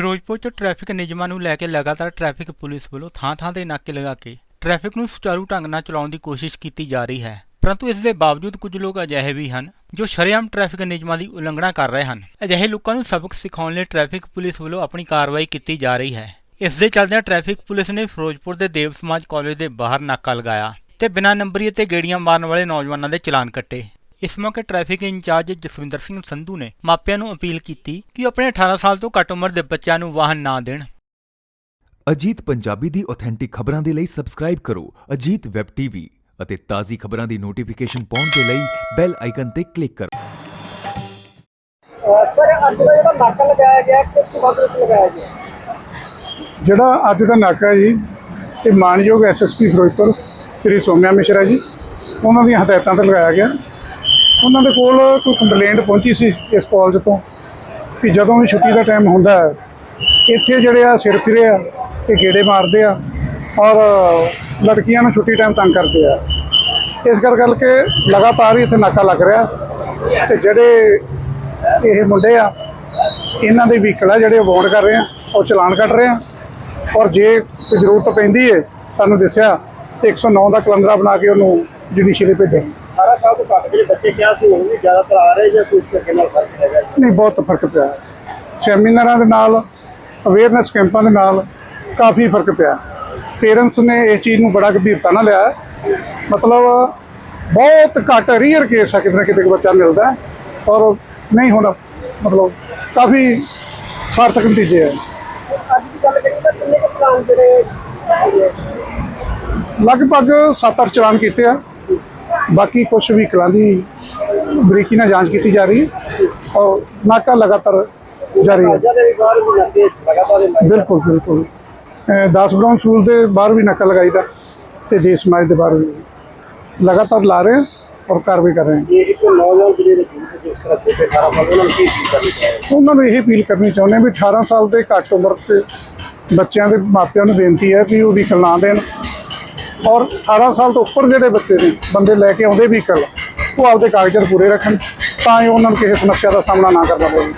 ਫਿਰੋਜ਼ਪੁਰ 'ਚ ਟ੍ਰੈਫਿਕ ਨਿਯਮਾਂ ਨੂੰ ਲੈ ਕੇ ਲਗਾਤਾਰ ਟ੍ਰੈਫਿਕ ਪੁਲਿਸ ਵੱਲੋਂ ਥਾਂ-ਥਾਂ ਤੇ ਨਾਕੇ ਲਗਾ ਕੇ ਟ੍ਰੈਫਿਕ ਨੂੰ ਸੁਚਾਰੂ ਢੰਗ ਨਾਲ ਚਲਾਉਣ ਦੀ ਕੋਸ਼ਿਸ਼ ਕੀਤੀ ਜਾ ਰਹੀ ਹੈ। ਪਰੰਤੂ ਇਸ ਦੇ ਬਾਵਜੂਦ ਕੁਝ ਲੋਕ ਅਜਿਹੇ ਵੀ ਹਨ ਜੋ ਸ਼ਰੇਆਮ ਟ੍ਰੈਫਿਕ ਨਿਯਮਾਂ ਦੀ ਉਲੰਘਣਾ ਕਰ ਰਹੇ ਹਨ। ਅਜਿਹੇ ਲੋਕਾਂ ਨੂੰ ਸਬਕ ਸਿਖਾਉਣ ਲਈ ਟ੍ਰੈਫਿਕ ਪੁਲਿਸ ਵੱਲੋਂ ਆਪਣੀ ਕਾਰਵਾਈ ਕੀਤੀ ਜਾ ਰਹੀ ਹੈ। ਇਸ ਦੇ ਚੱਲਦਿਆਂ ਟ੍ਰੈਫਿਕ ਪੁਲਿਸ ਨੇ ਫਿਰੋਜ਼ਪੁਰ ਦੇ ਦੇਵ ਸਮਾਜ ਕਾਲਜ ਦੇ ਬਾਹਰ ਨਾਕਾ ਲਗਾਇਆ ਤੇ ਬਿਨਾਂ ਨੰਬਰੀ ਅਤੇ ਗੇੜੀਆਂ ਮਾਰਨ ਵਾਲੇ ਨੌਜਵਾਨਾਂ ਦੇ ਚਲਾਨ ਕੱਟੇ। ਇਸ ਮੌਕੇ ਟ੍ਰੈਫਿਕ ਇੰਚਾਰਜ ਜਸਵਿੰਦਰ ਸਿੰਘ ਸੰਧੂ ਨੇ ਮਾਪਿਆਂ ਨੂੰ ਅਪੀਲ ਕੀਤੀ ਕਿ ਉਹ ਆਪਣੇ 18 ਸਾਲ ਤੋਂ ਘੱਟ ਉਮਰ ਦੇ ਬੱਚਿਆਂ ਨੂੰ ਵਾਹਨ ਨਾ ਦੇਣ। ਅਜੀਤ ਪੰਜਾਬੀ ਦੀ ਆਥੈਂਟਿਕ ਖਬਰਾਂ ਦੇ ਲਈ ਸਬਸਕ੍ਰਾਈਬ ਕਰੋ ਅਜੀਤ ਵੈਬ ਟੀਵੀ ਅਤੇ ਤਾਜ਼ੀ ਖਬਰਾਂ ਦੀ ਨੋਟੀਫਿਕੇਸ਼ਨ ਪਾਉਣ ਦੇ ਲਈ ਬੈਲ ਆਈਕਨ ਤੇ ਕਲਿੱਕ ਕਰੋ। ਅਹ ਸਰ ਅੱਜ ਦਾ ਜਿਹੜਾ ਨਾਕਾ ਲਗਾਇਆ ਗਿਆ ਕਿਸ ਵਕਤ ਵਿੱਚ ਲਗਾਇਆ ਗਿਆ? ਜਿਹੜਾ ਅੱਜ ਦਾ ਨਾਕਾ ਜੀ ਇਹ ਮਾਨਯੋਗ ਐਸਐਸਪੀ ਫਿਰੋਜ਼ਪੁਰ ਸ੍ਰੀ ਸੋਮਿਆ ਮਿਸ਼ਰਾ ਜੀ ਉਹਨਾਂ ਦੀਆਂ ਹਦਾਇਤਾਂ ਤੇ ਲਗਾਇਆ ਗਿਆ। ਉਹਨਾਂ ਦੇ ਕੋਲ ਕੋਈ ਕੰਪਲੇਂਟ ਪਹੁੰਚੀ ਸੀ ਇਸ ਕਾਲਜ ਤੋਂ ਕਿ ਜਦੋਂ ਵੀ ਛੁੱਟੀ ਦਾ ਟਾਈਮ ਹੁੰਦਾ ਹੈ, ਇੱਥੇ ਜਿਹੜੇ ਆ ਸਿਰ ਫਿਰੇ ਆ ਤੇ ਗੇੜੇ ਮਾਰਦੇ ਆ ਔਰ ਲੜਕੀਆਂ ਨੂੰ ਛੁੱਟੀ ਟਾਈਮ ਤੰਗ ਕਰਦੇ ਆ। ਇਸ ਕਰ ਕਰਕੇ ਲਗਾਤਾਰ ਹੀ ਇੱਥੇ ਨਾਕਾ ਲੱਗ ਰਿਹਾ ਤੇ ਜਿਹੜੇ ਇਹ ਮੁੰਡੇ ਆ, ਇਹਨਾਂ ਦੇ ਵਹੀਕਲ ਆ ਜਿਹੜੇ ਵਾਉਂਡ ਕਰ ਰਹੇ ਆ, ਉਹ ਚਲਾਨ ਕੱਟ ਰਹੇ ਆ ਔਰ ਜੇ ਜ਼ਰੂਰਤ ਪੈਂਦੀ ਹੈ ਤੁਹਾਨੂੰ ਦੱਸਿਆ, ਤੇ 109 ਦਾ ਕਲੰਦਰਾ ਬਣਾ ਕੇ ਉਹਨੂੰ ਜੁਡੀਸ਼ੀਅਰੀ ਭੇਜਾਂ। 18 ਸਾਲ ਤੋਂ ਘੱਟ ਜਿਹੜੇ ਬੱਚੇ ਕਿਹਾ ਸੀ ਉਹ ਵੀ ਜ਼ਿਆਦਾਤਰ ਆ ਰਹੇ ਜਾਂ ਕੋਈ ਸਕੇ ਨਾਲ ਫ਼ਰਕ ਹੈਗਾ ਜੀ? ਨਹੀਂ ਬਹੁਤ ਫ਼ਰਕ ਪਿਆ ਸੈਮੀਨਾਰਾਂ ਦੇ ਨਾਲ ਅਵੇਅਰਨੈਸ ਕੈਂਪਾਂ ਦੇ ਨਾਲ ਕਾਫੀ ਫ਼ਰਕ ਪਿਆ ਪੇਰੈਂਟਸ ਨੇ ਇਸ ਚੀਜ਼ ਨੂੰ ਬੜਾ ਗੰਭੀਰਤਾ ਨਾਲ ਲਿਆ। ਮਤਲਬ ਬਹੁਤ ਘੱਟ ਰੀਅਰ ਕੇਸ ਆ ਕਿਤੇ ਨਾ ਕਿਤੇ ਬੱਚਾ ਮਿਲਦਾ ਔਰ ਨਹੀਂ ਹੁਣ ਮਤਲਬ ਕਾਫੀ ਸਾਰਥਕ ਨਤੀਜੇ ਹੈਗੇ? ਲਗਭਗ 7-8 ਚਲਾਨ ਕੀਤੇ ਆ ਬਾਕੀ ਕੁਝ ਵਹੀਕਲਾਂ ਦੀ ਬਰੀਕੀ ਨਾਲ ਜਾਂਚ ਕੀਤੀ ਜਾ ਰਹੀ ਹੈ ਔਰ ਨਾਕਾ ਲਗਾਤਾਰ ਜਾਰੀ ਹੈ। ਵੀ ਵੀ ਬਿਲਕੁਲ ਬਿਲਕੁਲ। 10 ਬਰਾਊਨ ਸਕੂਲ ਦੇ ਬਾਹਰ ਵੀ ਨਾਕਾ ਲਗਾਈਦਾ ਤੇ ਦੇਸ਼ ਸਮਾਜ ਦੇ ਬਾਹਰ ਵੀ। ਲਗਾਤਾਰ ਲਾ ਰਹੇ ਔਰ ਕਾਰਵਾਈ ਕਰ ਰਹੇ ਹਾਂ। ਇਹ ਇੱਕ ਨੌਜਵਾਨ ਜਿਹੜੇ ਨੇ ਜਿਸ ਤਰ੍ਹਾਂ ਛੋਟੇ 18 ਸਾਲ ਉਹਨਾਂ ਨੂੰ ਕੀ ਚੀਜ਼ ਕਰਨੀ ਚਾਹੀਦੀ ਉਹਨਾਂ ਨੂੰ ਇਹ ਅਪੀਲ ਕਰਨੀ ਚਾਹੁੰਦੇ ਹਾਂ ਵੀ 18 ਸਾਲ ਦੇ ਘੱਟ ਉਮਰ ਦੇ ਬੱਚਿਆਂ ਦੇ ਮਾਪਿਆਂ ਨੂੰ ਬੇਨਤੀ ਹੈ ਕਿ ਉਹ ਵਹੀਕਲ ਨਾ ਦੇਣ। ਔਰ 18 ਸਾਲ ਤੋਂ ਉੱਪਰ ਜਿਹੜੇ ਬੱਚੇ ਨੇ, ਬੰਦੇ ਲੈ ਕੇ ਆਉਂਦੇ ਵੀ ਕਰ ਉਹ ਆਪਦੇ ਕਾਗਜ਼ਾਂ ਪੂਰੇ ਰੱਖਣ, ਤਾਂ ਹੀ ਉਹਨਾਂ ਨੂੰ ਕਿਸੇ ਸਮੱਸਿਆ ਦਾ ਸਾਹਮਣਾ ਨਾ ਕਰਨਾ ਪਵੇ।